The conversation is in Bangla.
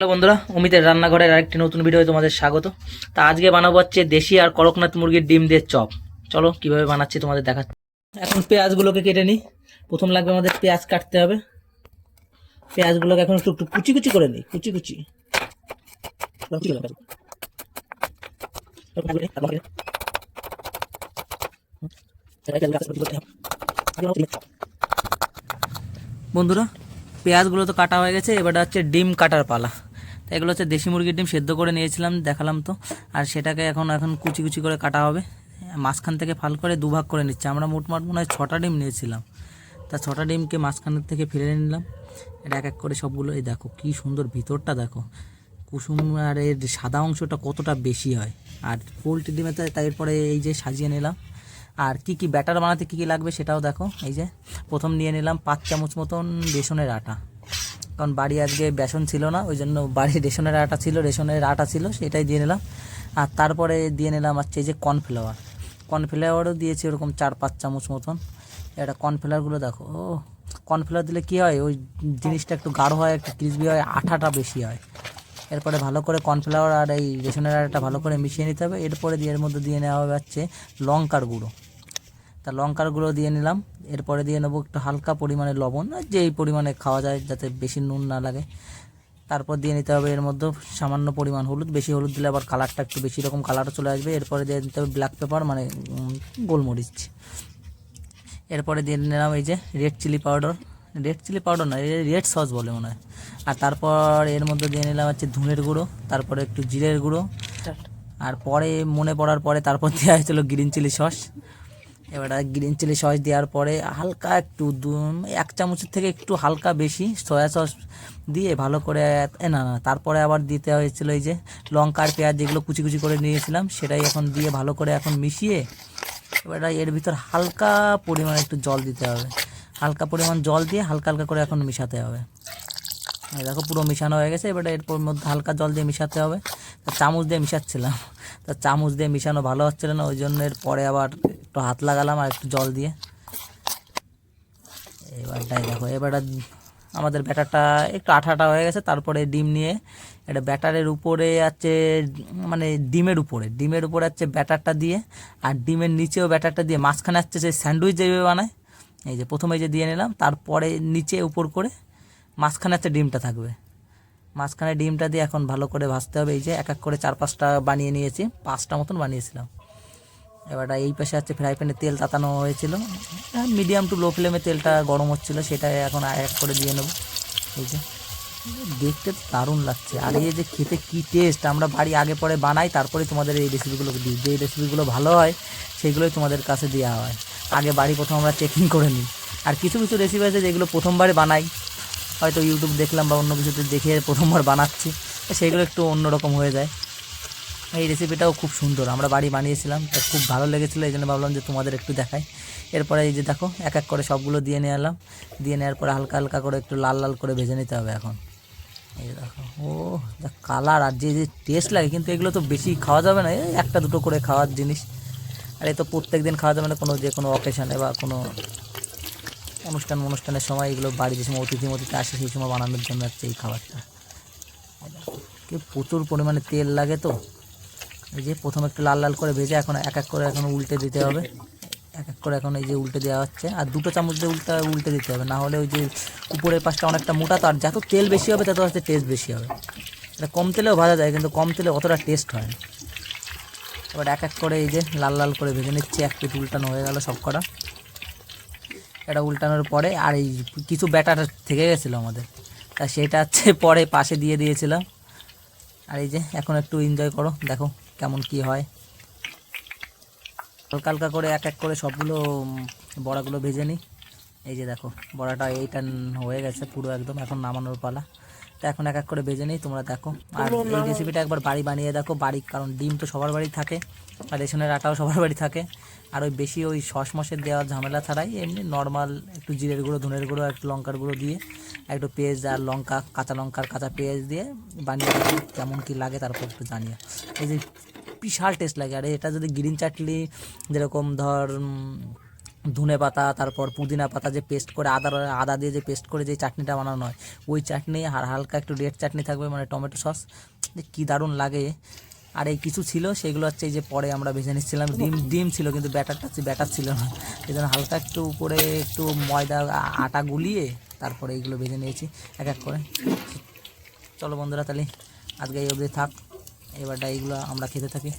হ্যালো বন্ধুরা, অমিতের রান্নাঘরের আরেকটি নতুন ভিডিও তোমাদের স্বাগত। তা আজকে বানাবো হচ্ছে দেশি আর করকনাথ মুরগির ডিম দিয়ে চপ। চলো, কীভাবে বানাচ্ছি তোমাদের দেখাচ্ছি। এখন পেঁয়াজগুলোকে কেটে নিই। প্রথম লাগবে আমাদের পেঁয়াজ কাটতে হবে। পেঁয়াজগুলোকে এখন একটু একটু কুচি কুচি করে নিই, কুচি কুচি। বন্ধুরা, পেঁয়াজগুলো তো কাটা হয়ে গেছে, এবারটা হচ্ছে ডিম কাটার পালা। তো এগুলো হচ্ছে দেশি মুরগির ডিম সেদ্ধ করে নিয়েছিলাম, দেখালাম তো। আর সেটাকে এখন এখন কুচি কুচি করে কাটা হবে। মাঝখান থেকে ফাল করে দুভাগ করে নিচ্ছে। আমরা মোটমাট মনে হয় ছটা ডিম নিয়েছিলাম। তা ছটা ডিমকে মাঝখানের থেকে ফিরে নিলাম। এটা এক এক করে সবগুলো, এই দেখো কি সুন্দর ভিতরটা দেখো। কুসুম আর এর সাদা অংশটা কতটা বেশি হয়। আর পোলট্রি ডিমে তো তারপরে এই যে সাজিয়ে নিলাম। আর কি কি ব্যাটার বানাতে কি কি লাগবে সেটাও দেখো। এই যে প্রথম নিয়ে নিলাম পাঁচ চামচ মতন বেসনের আটা। কারণ বাড়ি আজকে বেসন ছিল না, ওই জন্য বাড়ি রেশনের আটা ছিল, রেশনের আটা ছিল, সেটাই দিয়ে নিলাম। আর তারপরে দিয়ে নিলাম হচ্ছে যে কর্নফ্লাওয়ার। কর্নফ্লাওয়ারও দিয়েছি ওরকম চার, পাঁচ চামচ মতন। এটা কর্নফ্লাওয়ারগুলো দেখো, ও, কর্নফ্লাওয়ার দিলে কি হয়, ওই জিনিসটা একটু গাঢ় হয়, একটু ক্রিসপি হয়, আঠাটা বেশি হয়। এরপরে ভালো করে কর্নফ্লাওয়ার আর এই রেশনের আটাটা ভালো করে মিশিয়ে নিতে হবে। এরপরে দিয়ে এর মধ্যে দিয়ে নেওয়া হবে হচ্ছে লঙ্কার গুঁড়ো। তা লঙ্কার গুঁড়ো দিয়ে নিলাম। এরপরে দিয়ে নেব একটু হালকা পরিমাণে লবণ যেই পরিমাণে খাওয়া যায় যাতে বেশি নুন না লাগে। তারপর দিয়ে নিতে হবে এর মধ্যে সামান্য পরিমাণ হলুদ বেশি হলুদ দিলে আবার কালারটা একটু বেশি রকম কালারও চলে আসবে। এরপরে দিয়ে নিতে হবে ব্ল্যাক পেপার মানে গোলমরিচ। এরপরে দিয়ে নিলাম এই যে red chilli powder red chilli powder না রেড সস বলে মনে হয়। আর তারপর এর মধ্যে দিয়ে নিলাম হচ্ছে ধুনের গুঁড়ো তারপরে একটু জিরের গুঁড়ো। আর পরে মনে পড়ার পরে তারপর দেওয়া হয়েছিল গ্রিন চিলি সস এবার গ্রিন চিলি সস দেওয়ার পরে হালকা একটু এক চামচের থেকে একটু হালকা বেশি সয়া সস দিয়ে ভালো করে না না, তারপরে আবার দিতে হয়েছিল এই যে লঙ্কা আর পেঁয়াজ যেগুলো কুচি কুচি করে নিয়েছিলাম, সেটাই এখন দিয়ে ভালো করে এখন মিশিয়ে এবার এর ভিতর হালকা পরিমাণে একটু জল দিতে হবে। হালকা পরিমাণ জল দিয়ে হালকা হালকা করে এখন মিশাতে হবে। দেখো পুরো মিশানো হয়ে গেছে, এবার এরপর মধ্যে হালকা জল দিয়ে মিশাতে হবে। চামচ দিয়ে মিশাচ্ছিলাম। তা চামচ দিয়ে মিশানো ভালো হচ্ছিল না, ওই জন্য এর পরে আবার একটু হাত লাগালাম আর একটু জল দিয়ে। এবারটাই দেখো এবার আমাদের ব্যাটারটা একটু আঠাটা হয়ে গেছে, তারপরে ডিম নিয়ে এটা ব্যাটারের উপরে আছে মানে ডিমের উপরে ডিমের উপরে আছে ব্যাটারটা দিয়ে আর ডিমের নিচেও ব্যাটারটা দিয়ে মাঝখানে আসছে যে স্যান্ডউইচ যেভাবে বানায়, এই যে প্রথমে যে দিয়ে নিলাম, তারপরে নিচে উপর করে মাঝখানে একটা ডিমটা থাকবে। মাঝখানে ডিমটা দিয়ে এখন ভালো করে ভাজতে হবে, এই যে এক এক করে চার পাঁচটা বানিয়ে নিয়েছি, পাঁচটা মতন বানিয়েছিলাম। এবার এই পাশে হচ্ছে ফ্রাই প্যানে তেল তাতানো হয়েছিল। মিডিয়াম টু লো ফ্লেমে তেলটা গরম হচ্ছিল সেটা এখন এক করে দিয়ে নেব। এই যে, দেখতে দারুণ লাগছে। আর এই যে খেতে কি টেস্ট আমরা বাড়ি আগে পরে বানাই, তারপরে তোমাদের এই রেসিপিগুলো দিই। যেই রেসিপিগুলো ভালো হয়, সেইগুলোই তোমাদের কাছে দেওয়া হয়। আগে বাড়ি প্রথম আমরা চেকিং করে নিই। আর কিছু কিছু রেসিপি আছে যেগুলো প্রথমবারে বানাই। হয়তো ইউটিউব দেখলাম বা অন্য কিছুতে দেখে প্রথমবার বানাচ্ছি। সেগুলো একটু অন্যরকম হয়ে যায়। এই রেসিপিটাও খুব সুন্দর। আমরা বাড়ি বানিয়েছিলাম, তো খুব ভালো লেগেছিলো, এই জন্য ভাবলাম যে তোমাদের একটু দেখাই। এরপরে এই যে দেখো, এক এক করে সবগুলো দিয়ে নিয়ে এলাম। দিয়ে নেওয়ার পরে হালকা হালকা করে একটু লাল লাল করে ভেজে নিতে হবে এখন। এই দেখো, ও, যা কালার আর যে যে টেস্ট লাগে, কিন্তু এগুলো তো বেশি খাওয়া যাবে না একটা দুটো করে খাওয়ার জিনিস। আর এ তো প্রত্যেক দিন খাওয়া যাবে না, কোনো যে কোনো অকেশানে বা কোনো অনুষ্ঠান অনুষ্ঠানের সময় এগুলো বাড়ি যে সময় অতিথি মতিথি আসে, সেই সময় বানানোর জন্য হচ্ছে এই খাবারটা। কি প্রচুর পরিমাণে তেল লাগে তো। এই যে প্রথমে একটু লাল লাল করে ভেজে এখন এক এক করে এখন উল্টে দিতে হবে। এক এক করে এখন এই যে উল্টে দেওয়া হচ্ছে। আর দুটো চামচ দিয়ে উল্টে উল্টে দিতে হবে। না হলে ওই যে উপরের পাশটা অনেকটা মোটা তো আর যত তেল বেশি হবে, তত হচ্ছে টেস্ট বেশি হবে। এটা কম তেলেও ভাজা যায়, কিন্তু কম তেলে অতটা টেস্ট হয় না। এবার এক এক করে এই যে লাল লাল করে ভেজে নিচ্ছি। এক পিঠ উল্টানো হয়ে গেল সব কটা। এটা উল্টানোর পরে আর এই কিছু ব্যাটার থেকে গেছিল আমাদের। তা সেটা হচ্ছে পরে পাশে দিয়ে দিয়েছিলাম। আর এই যে, এখন একটু এনজয় করো, দেখো কেমন কি হয়। হালকা হালকা করে এক এক করে সবগুলো বড়াগুলো ভেজে নিই এই যে দেখো, বড়াটা এইটা হয়ে গেছে পুরো একদম, এখন নামানোর পালা। তো এখন এক এক করে ভেজে নিই তোমরা দেখো। আর এই রেসিপিটা একবার বাড়ি বানিয়ে দেখো বাড়ি কারণ ডিম তো সবার বাড়ি থাকে আর রেশনের আটাও সবার বাড়ি থাকে। আর ওই বেশি ওই সস মশের দেওয়ার ঝামেলা ছাড়াই এমনি নর্মাল একটু জিরের গুঁড়ো ধনের গুঁড়ো একটু লঙ্কার গুঁড়ো দিয়ে একটু পেঁয়াজ আর লঙ্কা কাঁচা লঙ্কার কাঁচা পেঁয়াজ দিয়ে বানিয়ে দেখি কেমন কী লাগে তারপর একটু জানিয়ে এই যে বিশাল টেস্ট লাগে আর এটা যদি গ্রিন চাটনি যেরকম ধর ধনে পাতা, তারপর পুদিনা পাতা যে পেস্ট করে আদা আদা দিয়ে যে পেস্ট করে যে চাটনিটা বানানো হয়, ওই চাটনি আর হালকা একটু রেড চাটনি থাকবে মানে টমেটো সস কী দারুণ লাগে। আর এই কিছু ছিল, সেগুলো হচ্ছে এই যে পরে আমরা ভেজে নিচ্ছিলাম। ডিম ডিম ছিল, কিন্তু ব্যাটারটা হচ্ছে ব্যাটার ছিল না। এই জন্য হালকা একটু উপরে একটু ময়দা, আটা গুলিয়ে তারপরে এইগুলো ভেজে নিয়েছি, এক এক করে। চলো বন্ধুরা, তাহলে আজকে এই অবধি থাক। এবারটা এইগুলো আমরা খেতে থাকি।